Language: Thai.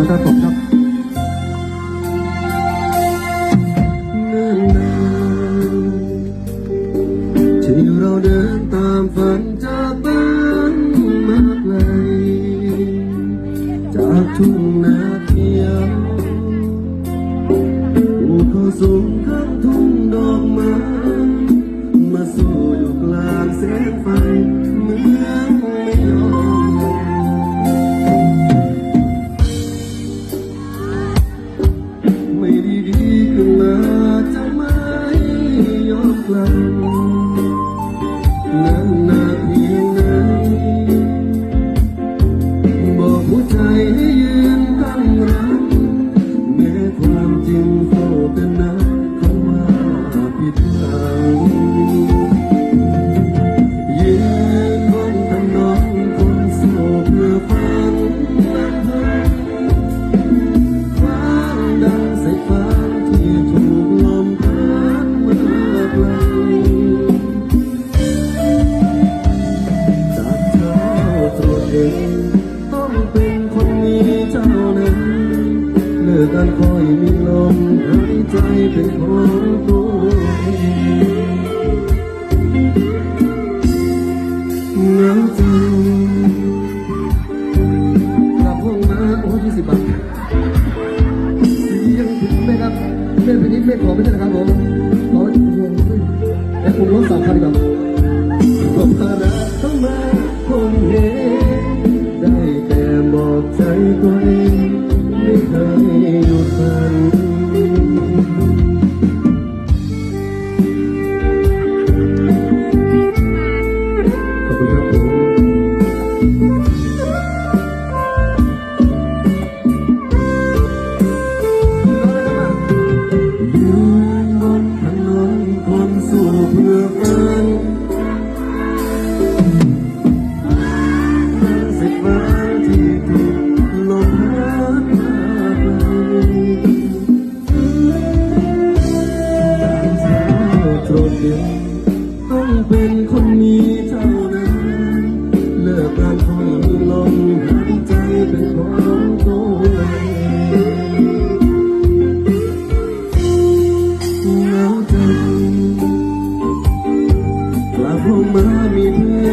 นะครับผมครับที่เราเดินตามฝันจากบ้านมาไกลจากทุ่งนาเขียวผูเขาสูงข้ทุ่งดอกไม้มาสู่อยู่กลางแสงไฟ นั่งนานเพียงไหนบอกหัวใจให้ยืนตั้งรักแม้ความจริงโฟเป็นนะคำว่าผิดหวัง เองต้องเป็นคนมีเจ้านั้นเลิกกันคอยมีลมหายใจเป็นของตัวเองเหงาจริงกลับพวองมาโอ้ยี่สิบบาทสียังถึงไหมครับแม่เป็นนี้แม่ขอไม่ใช่นะครับผมขอเพียงแต่ผมลดสองพันก่อน อบใจตัวเองไม่เคยหยุดพัน ต้องเป็นคนนี้เท่านั้นเลิกการคอยลมหายใจเป็นของตัเงาจกลับเข้มามีเพื่อ